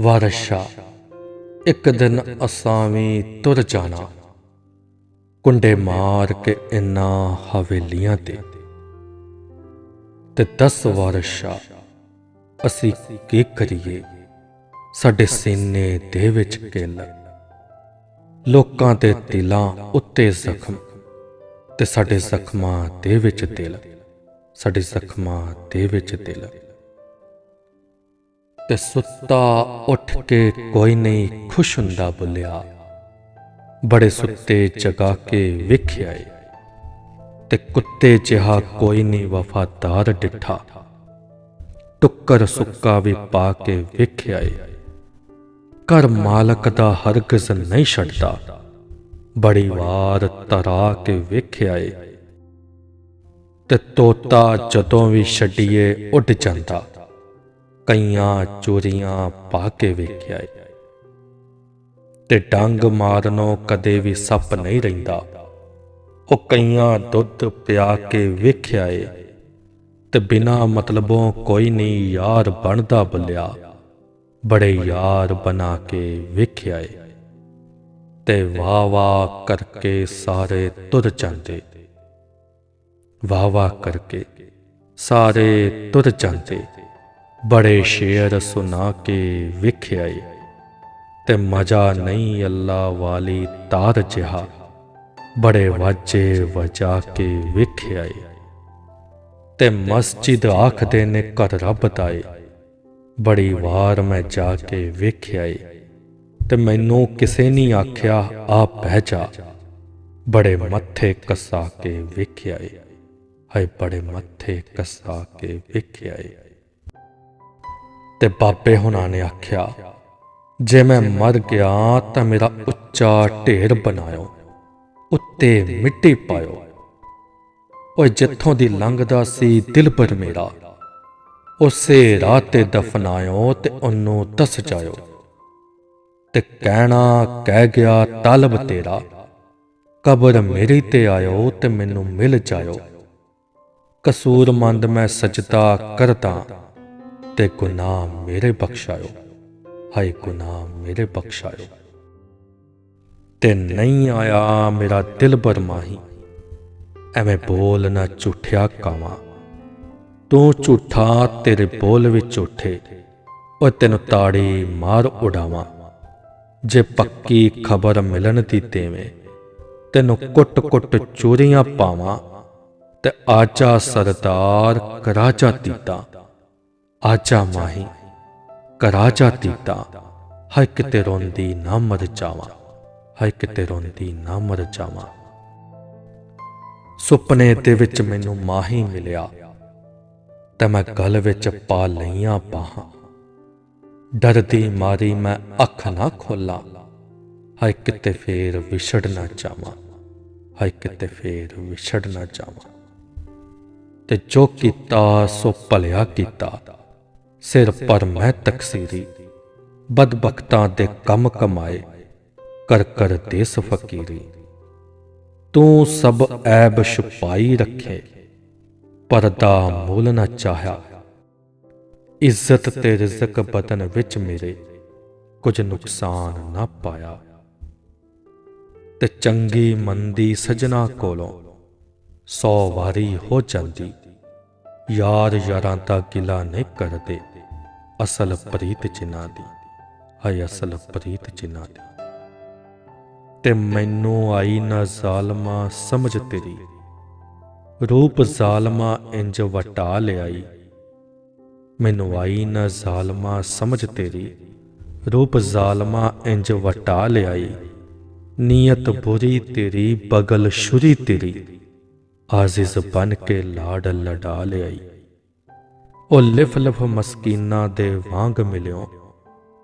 ਵਾਰਸ਼ਾ, ਇੱਕ ਦਿਨ ਅਸਾਂ ਵੀ ਤੁਰ ਜਾਣਾ। ਕੁੰਡੇ ਮਾਰ ਕੇ ਇਨਾ ਹਵੇਲੀਆਂ ਤੇ। ਤੇ 10 ਵਾਰਸ਼ਾ, ਅਸੀਂ ਕੀ ਕਰੀਏ? ਸਾਡੇ ਸੀਨੇ ਦੇ ਵਿੱਚ ਕਿਲ ਲੋਕਾਂ ਦੇ ਦਿਲਾਂ ਉੱਤੇ ਜ਼ਖਮ। ਤੇ ਸਾਡੇ ਜ਼ਖਮਾਂ ਦੇ ਵਿੱਚ ਦਿਲ ਸਾਡੇ ਜ਼ਖਮਾਂ ਦੇ ਵਿੱਚ ਦਿਲ ਤੇ ਸੁੱਤਾ ਉੱਠ ਕੇ ਕੋਈ ਨਹੀਂ ਖੁਸ਼ ਹੁੰਦਾ ਬੁੱਲਿਆ। ਬੜੇ ਸੁੱਤੇ ਜਗਾ ਕੇ ਵੇਖਿਆ ਏ। ਤੇ ਕੁੱਤੇ ਜਿਹਾ ਕੋਈ ਨਹੀਂ ਵਫਾਦਾਰ ਡਿੱਠਾ। ਟੁੱਕਰ ਸੁੱਕਾ ਵੀ ਪਾ ਕੇ ਵੇਖਿਆ ਏ। ਕਰ ਮਾਲਕ ਦਾ ਹਰਗਜ਼ ਨਹੀਂ ਛੱਡਦਾ। ਬੜੀ ਵਾਰ ਤਰਾ ਕੇ ਵੇਖਿਆ ਏ। ਤੇ ਤੋਤਾ ਜਦੋਂ ਵੀ ਛੱਡੀਏ ਉੱਡ ਜਾਂਦਾ। ਕਈਆਂ ਚੋਰੀਆਂ ਪਾ ਕੇ ਵੇਖਿਆ ਏ। ਤੇ ਡੰਗ ਮਾਰਨੋਂ ਕਦੇ ਵੀ ਸੱਪ ਨਹੀਂ ਰਹਿੰਦਾ। ਉਹ ਕਈਆਂ ਦੁੱਧ ਪਿਆ ਕੇ ਵੇਖਿਆ ਏ। ਤੇ ਬਿਨਾ ਮਤਲਬੋਂ ਕੋਈ ਨਹੀਂ ਯਾਰ ਬਣਦਾ ਬੁੱਲਿਆ। ਬੜੇ ਯਾਰ ਬਣਾ ਕੇ ਵੇਖਿਆ ਏ। ਤੇ ਵਾਹ ਵਾਹ ਕਰਕੇ ਸਾਰੇ ਤੁਰ ਜਾਂਦੇ। ਵਾਹ ਵਾਹ ਕਰਕੇ ਸਾਰੇ ਤੁਰ ਜਾਂਦੇ। ਬੜੇ ਸ਼ੇਰ ਸੁਣਾ ਕੇ ਵੇਖਿਆ ਏ, ਤੇ ਮਜ਼ਾ ਨਹੀਂ ਅੱਲਾ ਵਾਲੀ ਤਾਰ ਜਿਹਾ। ਬੜੇ ਵਾਜੇ ਵਜਾ ਕੇ ਵੇਖਿਆ ਏ, ਤੇ ਮਸਜਿਦ ਆਖਦੇ ਨੇ ਘਰ ਰੱਬ ਦਾ ਏ। ਬੜੀ ਵਾਰ ਮੈਂ ਜਾ ਕੇ ਵੇਖਿਆ ਏ, ਤੇ ਮੈਨੂੰ ਕਿਸੇ ਨਹੀਂ ਆਖਿਆ, ਆ ਬਹਿ ਜਾ। ਬੜੇ ਮੱਥੇ ਕਸਾ ਕੇ ਵੇਖਿਆ ਏ, ਹਾਏ ਬੜੇ ਮੱਥੇ ਕਸਾ ਕੇ ਵੇਖਿਆ ਏ। ਤੇ ਬਾਬੇ ਹੁਣਾਂ ਨੇ ਆਖਿਆ, ਜੇ ਮੈਂ ਮਰ ਗਿਆ ਤਾਂ ਮੇਰਾ ਉੱਚਾ ਢੇਰ ਬਣਾਇਓ, ਉੱਤੇ ਮਿੱਟੀ ਪਾਇਓ। ਓਏ ਜਿੱਥੋਂ ਦੀ ਲੰਘਦਾ ਸੀ ਦਿਲ ਪਰ ਮੇਰਾ, ਉਸੇ ਰਾਹ ਤੇ ਦਫਨਾਇਓ ਤੇ ਉਹਨੂੰ ਦੱਸ ਜਾਇਓ। ਤੇ ਕਹਿਣਾ ਕਹਿ ਗਿਆ, ਤਲਬ ਤੇਰਾ, ਕਬਰ ਮੇਰੀ ਤੇ ਆਇਓ ਤੇ ਮੈਨੂੰ ਮਿਲ ਜਾਇਓ। ਕਸੂਰਮੰਦ ਮੈਂ ਸਜਦਾ ਕਰਦਾ ਤੇ ਗੁਨਾਹ ਮੇਰੇ ਬਖਸ਼ਾਇਓ। ਹਾਏ, ਗੁਨਾਹ ਮੇਰੇ ਬਖਸ਼ਾਇਓ। ਤੇ ਨਹੀਂ ਆਇਆ ਮੇਰਾ ਦਿਲ ਬਰਮਾਹੀ। ਐਵੇਂ ਬੋਲ ਨਾ ਝੂਠਿਆ ਕਾਵਾਂ। ਤੂੰ ਝੂਠਾ, ਤੇਰੇ ਬੋਲ ਵਿੱਚ ਝੂਠੇ। ਓ ਤੈਨੂੰ ਤਾੜੀ ਮਾਰ ਉਡਾਵਾਂ। ਜੇ ਪੱਕੀ ਖਬਰ ਮਿਲਣ ਦੀ ਦੇਵੇਂ, ਤੈਨੂੰ ਕੁੱਟ-ਕੁੱਟ ਚੋਰੀਆਂ ਪਾਵਾਂ। ਤੇ ਆਜਾ ਸਰਦਾਰ, ਕਰਾਜਾ ਤੀਤਾ ਆਜਾ ਮਾਹੀ ਕਰਾਜਾ ਤੀਤਾ, ਹਾਏ ਕਿਤੇ ਰੋਂਦੀ ਨਾ ਮਰ ਜਾਵਾਂ, ਹਾਏ ਕਿਤੇ ਰੋਂਦੀ ਨਾ ਮਰ ਜਾਵਾਂ। ਸੁਪਨੇ ਦੇ ਵਿੱਚ ਮੈਨੂੰ ਮਾਹੀ ਮਿਲਿਆ, ਤੇ ਮੈਂ ਗਲ ਵਿੱਚ ਪਾ ਲਈਆਂ ਬਾਹਾਂ। ਡਰਦੀ ਮਾਰੀ ਮੈਂ ਅੱਖ ਨਾ ਖੋਲਾਂ, ਹਾਏ ਕਿਤੇ ਫੇਰ ਵਿਛੜ ਨਾ ਜਾਵਾਂ, ਹਾਏ ਕਿਤੇ ਫੇਰ ਵਿਛੜ ਨਾ ਜਾਵਾਂ। ਤੇ ਜੋ ਕੀਤਾ ਸੋ ਭਲਿਆ ਕੀਤਾ ਸਿਰ ਪਰ ਮੈਂ ਤਕਸੀਰੀ, ਬਦਬਖਤਾਂ ਦੇ ਕੰਮ ਕਮਾਏ ਕਰ ਕਰ ਦੇਸ ਫਕੀਰੀ। ਤੂੰ ਸਭ ਐਬ ਛੁਪਾਈ ਰੱਖੇ, ਪਰਦਾ ਮੂਲ ਨਾ ਚਾਹਿਆ। ਇੱਜ਼ਤ ਤੇ ਰਿਜ਼ਕ ਬਦਨ ਵਿੱਚ ਮੇਰੇ ਕੁਝ ਨੁਕਸਾਨ ਨਾ ਪਾਇਆ। ਤੇ ਚੰਗੀ ਮੰਦੀ ਸਜਣਾ ਕੋਲੋਂ ਸੌ ਵਾਰੀ ਹੋ ਜਾਂਦੀ। ਯਾਰ ਯਾਰਾਂ ਦਾ ਗਿਲਾ ਨਹੀਂ ਕਰਦੇ ਅਸਲ ਪ੍ਰੀਤ ਜਿਨ੍ਹਾਂ ਦੀ, ਹਾਏ ਅਸਲ ਪ੍ਰੀਤ ਜਿਨ੍ਹਾਂ ਦੀ। ਤੇ ਮੈਨੂੰ ਆਈ ਨਾ ਜ਼ਾਲਮਾ ਸਮਝ ਤੇਰੀ। ਰੂਪ ਜ਼ਾਲਮਾ ਇੰਜ ਵਟਾ ਲਿਆਈ। ਮੈਨੂੰ ਆਈ ਨਾ ਜ਼ਾਲਮਾ ਸਮਝ ਤੇਰੀ। ਰੂਪ ਜ਼ਾਲਮਾ ਇੰਜ ਵਟਾ ਲਿਆਈ। ਨੀਅਤ ਬੁਰੀ ਤੇਰੀ, ਬਗਲ ਸ਼ੁਰੀ ਤੇਰੀ। ਆਜ਼ਿਜ਼ ਬਨ ਕੇ ਲਾੜ ਲੜਾ ਲਿਆਈ। ਉਹ ਲਿਫ ਲਿਫ ਮਸਕੀਨਾ ਦੇ ਵਾਂਗ ਮਿਲਿਓ।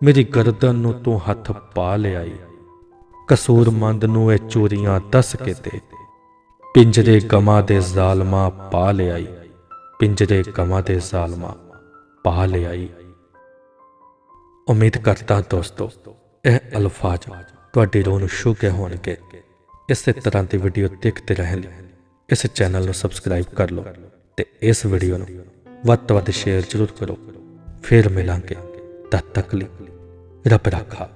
ਮੇਰੀ ਗਰਦਨ ਨੂੰ ਤੂੰ ਹੱਥ ਪਾ ਲਿਆਈ। ਕਸੂਰਮੰਦ ਨੂੰ ਇਹ ਚੋਰੀਆਂ ਦੱਸ ਕੇ ਤੇ ਪਿੰਜਰੇ ਗਮਾਂ ਦੇ ਜ਼ਾਲਮਾ ਪਾ ਲਿਆਈ। ਪਿੰਜਰੇ ਗਮਾਂ ਦੇ ਜ਼ਾਲਮਾ ਪਾ ਲਿਆਈ। ਉਮੀਦ ਕਰਦਾ ਦੋਸਤੋ, ਇਹ ਅਲਫਾਜ਼ ਤੁਹਾਡੀ ਰੂਹ ਨੂੰ ਛੂ ਕੇ ਹੋਣਗੇ। ਇਸੇ ਤਰ੍ਹਾਂ ਦੀ ਵੀਡੀਓ ਦੇਖਦੇ ਰਹਿਣ ਇਸ ਚੈਨਲ ਨੂੰ ਸਬਸਕ੍ਰਾਈਬ ਕਰ ਲਓ ਤੇ ਇਸ ਵੀਡੀਓ ਨੂੰ ਵੱਧ ਤੋਂ ਵੱਧ ਸ਼ੇਅਰ ਜ਼ਰੂਰ ਕਰੋ। ਫਿਰ ਮਿਲਾਂਗੇ ਤਦ ਤੱਕ ਲਈ ਰੱਬ ਰਾਖਾ।